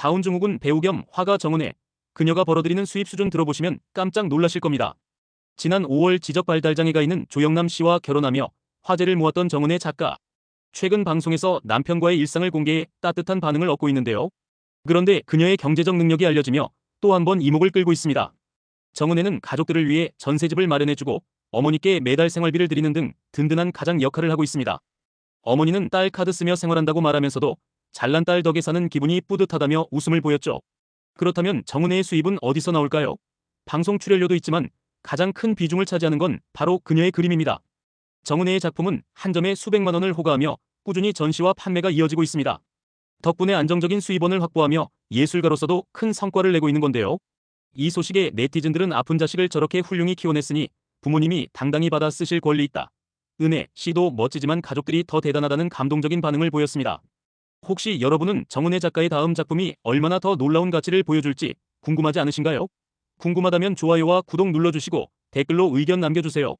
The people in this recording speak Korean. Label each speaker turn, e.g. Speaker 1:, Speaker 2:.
Speaker 1: 다운증후군 배우 겸 화가 정은혜. 그녀가 벌어들이는 수입 수준 들어보시면 깜짝 놀라실 겁니다. 지난 5월 지적 발달장애 가 있는 조영남 씨와 결혼하며 화제를 모았던 정은혜 작가. 최근 방송에서 남편과의 일상을 공개해 따뜻한 반응을 얻고 있는데요. 그런데 그녀의 경제적 능력이 알려지며 또 한 번 이목을 끌고 있습니다. 정은혜는 가족들을 위해 전세집을 마련해주고 어머니께 매달 생활비를 드리는 등 든든한 가장 역할을 하고 있습니다. 어머니는 딸 카드 쓰며 생활한다고 말하면서도 잘난 딸 덕에 사는 기분이 뿌듯하다며 웃음을 보였죠. 그렇다면 정은혜의 수입은 어디서 나올까요? 방송 출연료도 있지만 가장 큰 비중을 차지하는 건 바로 그녀의 그림입니다. 정은혜의 작품은 한 점에 수백만 원을 호가하며 꾸준히 전시와 판매가 이어지고 있습니다. 덕분에 안정적인 수입원을 확보하며 예술가로서도 큰 성과를 내고 있는 건데요. 이 소식에 네티즌들은 아픈 자식을 저렇게 훌륭히 키워냈으니 부모님이 당당히 받아 쓰실 권리 있다. 은혜 씨도 멋지지만 가족들이 더 대단하다는 감동적인 반응을 보였습니다. 혹시 여러분은 정은혜 작가의 다음 작품이 얼마나 더 놀라운 가치를 보여줄지 궁금하지 않으신가요? 궁금하다면 좋아요와 구독 눌러주시고 댓글로 의견 남겨주세요.